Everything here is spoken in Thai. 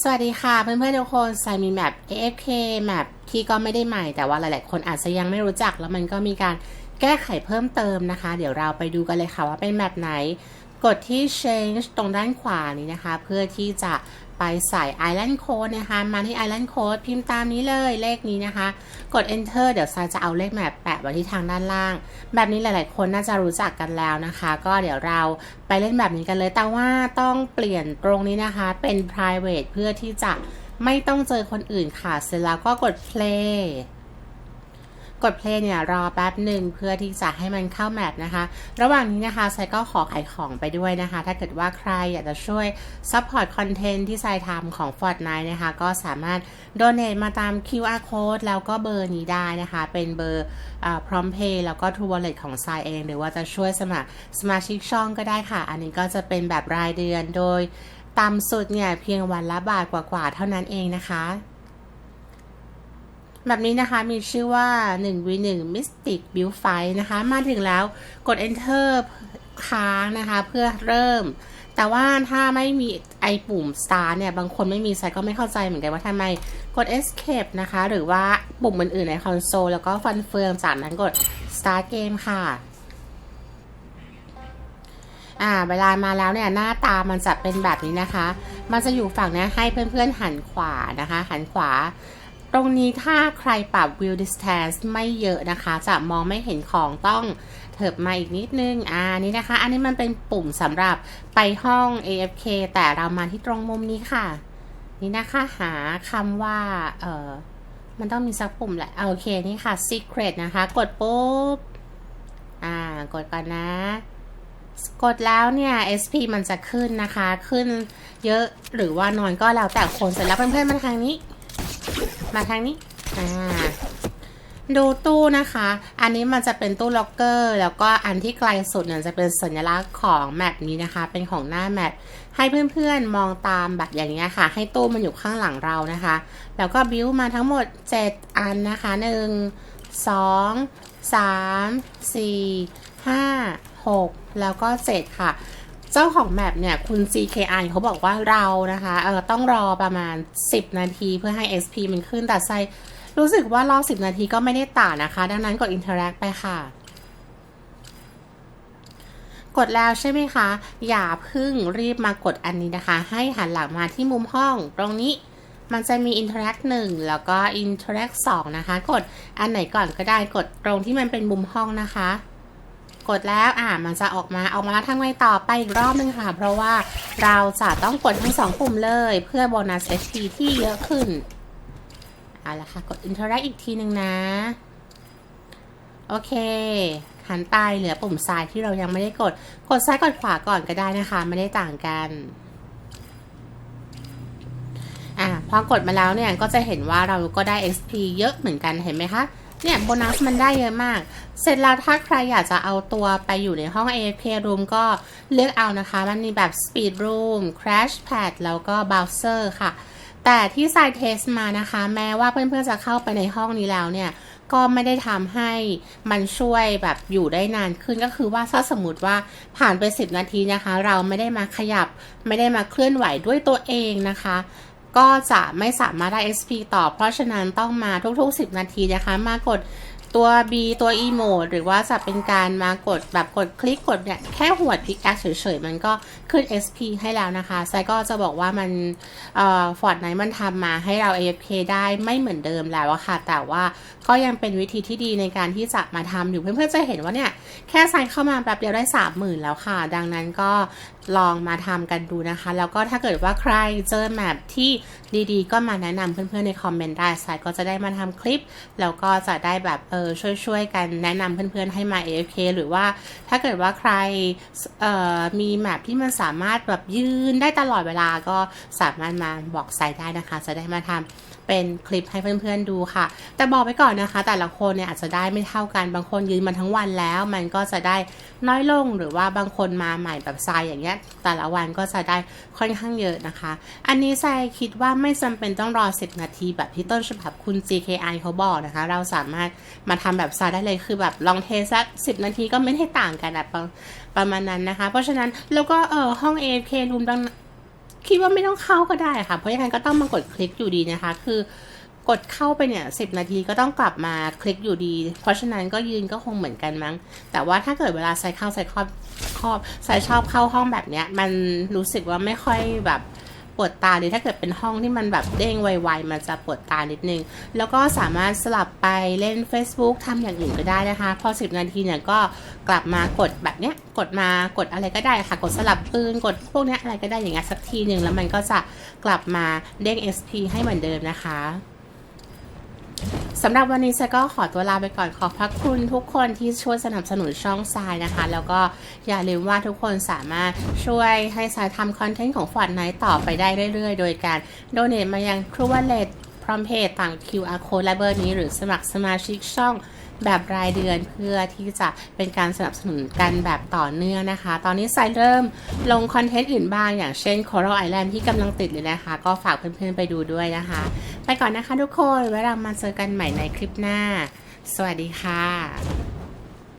สวัสดีค่ะเพื่อนๆทุกคนไซมีแมป AFK แมปที่ก็ไม่ได้ใหม่แต่ว่าหลายๆ คนอาจจะยังไม่รู้จักแล้วมันก็มีการ แก้ไขเพิ่มเติมนะคะ เดี๋ยวเราไปดูกันเลยค่ะว่าเป็นแมปไหน กดที่ change ตรงด้านขวานี้นะคะ เพื่อที่จะไปใส่ island code นะคะ มาที่ island code พิมพ์ตามนี้เลยเลขนี้นะคะ กด enter เดี๋ยวซายจะเอาเลขแมปแปะไว้ที่ทางด้านล่าง แบบนี้หลาย ๆ คนน่าจะรู้จักกันแล้วนะคะ ก็เดี๋ยวเราไปเล่นแบบนี้กันเลย แต่ว่าต้องเปลี่ยนตรงนี้นะคะเป็น private เพื่อที่จะไม่ต้องเจอคนอื่นค่ะ เสร็จแล้วก็กด play กด play เนี่ยรอแป๊บหนึ่งเพื่อที่จะให้มันเข้าแมปนะคะ ระหว่างนี้นะคะไซก็ขอขายของไปด้วยนะคะ ถ้าเกิดว่าใครอยากจะช่วย support content ที่ไซทำของ Fortnite นะคะ ก็สามารถ donate มาตาม QR code แล้วก็เบอร์นี้ได้นะคะ เป็นเบอร์พร้อมเพย์แล้วก็ True Wallet ของไซเอง หรือว่าจะช่วยสมัครสมาชิกช่องก็ได้ค่ะ อันนี้ก็จะเป็นแบบรายเดือนโดยต่ำสุดเนี่ยเพียงวันละบาทกว่าๆเท่านั้นเองนะคะ แบบนี้นะคะมีชื่อว่า 1v1 Mystic Build Fight นะคะ มาถึงแล้วกด Enter ค้างนะคะเพื่อเริ่ม แต่ว่าถ้าไม่มีไอปุ่ม Start เนี่ย บางคนไม่มีไซก็ไม่เข้าใจเหมือนกันว่าทำไมกด Escape นะคะ หรือว่าปุ่มอื่นๆในคอนโซลแล้วก็ฟันเฟืองจากนั้นกด Start Game ค่ะอ่าเวลามาแล้วเนี่ยหน้าตามันจะเป็นแบบนี้นะคะ มันจะอยู่ฝั่งนี้ให้เพื่อนๆหันขวานะคะ หันขวา ตรงนี้ถ้าใครปรับ view distance ไม่เยอะนะคะ จะมองไม่เห็นของต้องเถิบมาอีกนิดนึง อ่า นี่นะคะ อันนี้มันเป็นปุ่มสำหรับไปห้อง AFK แต่เรามาที่ตรงมุมนี้ค่ะ นี่นะคะหาคำว่า เออมันต้องมีสักปุ่มแหละ โอเค นี่ค่ะ secret นะคะ กดปุ๊บ อ่า กดก่อนนะ กดแล้วเนี่ย SP มันจะขึ้นนะคะ ขึ้นเยอะหรือว่านอนก็แล้วแต่คน เสร็จแล้วเพื่อนๆมาทางนี้ มาทางนี้ อ่า ดูตู้นะคะ อันนี้มันจะเป็นตู้ล็อกเกอร์ แล้วก็อันที่ไกลสุดเนี่ยจะเป็นสัญลักษณ์ของแมปนี้นะคะ เป็นของหน้าแมปให้เพื่อนๆมองตามแบบอย่างนี้ยค่ะ ให้ตู้มันอยู่ข้างหลังเรานะคะ แล้วก็บิวมาทั้งหมด 7 อันนะคะ 1 2 3 4 5 6 แล้วก็ 7 ค่ะ เจ้าของแมปเนี่ยคุณ CKI เขาบอกว่าเรานะคะเออต้องรอประมาณ 10 นาทีเพื่อให้ SP มันขึ้นแต่ไซรู้สึกว่ารอ10 นาทีก็ไม่ได้ต่างนะคะ ดังนั้นกด Interact ไปค่ะ กดแล้วใช่ไหมคะ อย่าพึ่งรีบมากดอันนี้นะคะ ให้หันหลังมาที่มุมห้องตรงนี้มันจะมี Interact 1 แล้วก็ Interact 2 นะคะ กดอันไหนก่อนก็ได้กดตรงที่มันเป็นมุมห้องนะคะ กดแล้วอ่ามันจะออกมาออกมาแล้วทำไงต่อไปอีกรอบนึงค่ะ เพราะว่าเราจะต้องกดทั้งสองปุ่มเลย เพื่อโบนัส HP ที่เยอะขึ้นเอาละค่ะ กด Interact อีกทีหนึ่งนะ โอเคหันไปเหลือปุ่มซ้ายที่เรายังไม่ได้กด กดซ้ายกดขวาก่อนก็ได้นะคะ ไม่ได้ต่างกันอ่าพอกดมาแล้วเนี่ยก็จะเห็นว่าเราก็ได้ XP เยอะเหมือนกันเห็นไหมคะ เนี่ยโบนัสมันได้เยอะมาก เสร็จแล้วถ้าใครอยากจะเอาตัวไปอยู่ในห้อง AFK room ก็เลือกเอานะคะ มันมีแบบ speed room crash pad แล้วก็ browser ค่ะ แต่ที่ไซเทสมานะคะ แม้ว่าเพื่อนๆจะเข้าไปในห้องนี้แล้วเนี่ย ก็ไม่ได้ทำให้มันช่วยแบบอยู่ได้นานขึ้นก็คือว่าถ้าสมมติว่าผ่านไป 10 นาทีนะคะ เราไม่ได้มาขยับ ไม่ได้มาเคลื่อนไหวด้วยตัวเองนะคะ ก็จะไม่สามารถได้ SP ต่อ เพราะฉะนั้นต้องมาทุกๆ 10 นาทีนะคะ มากดตัว B ตัว E mode หรือว่าจะเป็นการมากดแบบกดคลิกกดเนี่ยแค่หัวพิกแอคเฉยๆ มันก็ขึ้น SP ให้แล้วนะคะไซก็จะบอกว่ามันเอ่อฟอร์ดไนมันทำมาให้เรา AFK ได้ไม่เหมือนเดิมแล้วอะค่ะ แต่ว่าก็ยังเป็นวิธีที่ดีในการที่จะมาทำอยู่เพื่อนๆจะเห็นว่าเนี่ย แค่ใส่เข้ามาแบบเดียวได้สามหมื่นแล้วค่ะ ดังนั้นก็ลองมาทำกันดูนะคะ แล้วก็ถ้าเกิดว่าใครเจอแมปที่ดีๆ ก็มาแนะนำเพื่อนๆในคอมเมนต์ได้ไซก็จะได้มาทำคลิป แล้วก็จะได้แบบเออช่วยๆกันแนะนำเพื่อนๆให้มา AFK หรือว่าถ้าเกิดว่าใครเอ่อมีแมปที่มันสามารถแบบยืนได้ตลอดเวลาก็สามารถมาบอกไซได้นะคะ จะได้มาทำเป็นคลิปให้เพื่อนๆดูค่ะ แต่บอกไปก่อนนะคะ แต่ละคนเนี่ยอาจจะได้ไม่เท่ากันบางคนยืนมาทั้งวันแล้ว มันก็จะได้น้อยลงหรือว่าบางคนมาใหม่แบบทรายอย่างเงี้ย แต่ละวันก็จะได้ค่อนข้างเยอะนะคะ อันนี้ทรายคิดว่าไม่จำเป็นต้องรอ 10 นาทีแบบที่ต้นฉบับคุณ GKI เขาบอกนะคะ เราสามารถมาทำแบบทรายได้เลยคือแบบลองเทสัก10 นาทีก็ไม่ได้ต่างกันอะประประมาณนั้นนะคะ เพราะฉะนั้นแล้วก็เออห้อง AFK room ดัง คิดว่าไม่ต้องเข้าก็ได้ค่ะ เพราะยังไงก็ต้องมากดคลิกอยู่ดีนะคะ คือกดเข้าไปเนี่ยสินาทีก็ต้องกลับมาคลิกอยู่ดี เพราะฉะนั้นก็ยืนก็คงเหมือนกันมั้ง แต่ว่าถ้าเกิดเวลาใส่เข้าใส่ครอบครอบใส่ชอบเข้าห้องแบบเนี้ย มันรู้สึกว่าไม่ค่อยแบบ วดตาเลยถ้าเกิดเป็นห้องที่มันแบบเด้งไวๆมันจะปวดตานิดนึง แล้วก็สามารถสลับไปเล่น Facebook ทำอย่างอื่นก็ได้นะคะ พอ 10 นาทีเนี่ยก็กลับมากดแบบเนี้ยกดมากดอะไรก็ได้ค่ะ กดสลับปืนกดพวกเนี้ยอะไรก็ได้อย่างเงี้ยสักทีหนึ่งแล้วมันก็จะกลับมาเด้ง SP ให้เหมือนเดิมนะคะ สำหรับวันนี้เซก็ขอตัวลาไปก่อนขอบพระคุณทุกคนที่ช่วยสนับสนุนช่องทรายนะคะ แล้วก็อย่าลืมว่าทุกคนสามารถช่วยให้ทรายทำคอนเทนต์ของฟอร์ดไนต่อไปได้เรื่อยๆ โดยการโดเน a มายังครูวเลตพร้อมเพย์ต่าง QR code และเบอร์นี้ หรือสมัครสมาชิกช่องแบบรายเดือนเพื่อที่จะเป็นการสนับสนุนกันแบบต่อเนื่องนะคะ ตอนนี้สายเริ่มลงคอนเทนต์อื่นบ้างอย่างเช่น Coral Island ที่กำลังติดเลยนะคะ ก็ฝากเพื่อนๆไปดูด้วยนะคะ ไปก่อนนะคะทุกคนไว้เรามาเจอกันใหม่ในคลิปหน้า สวัสดีค่ะ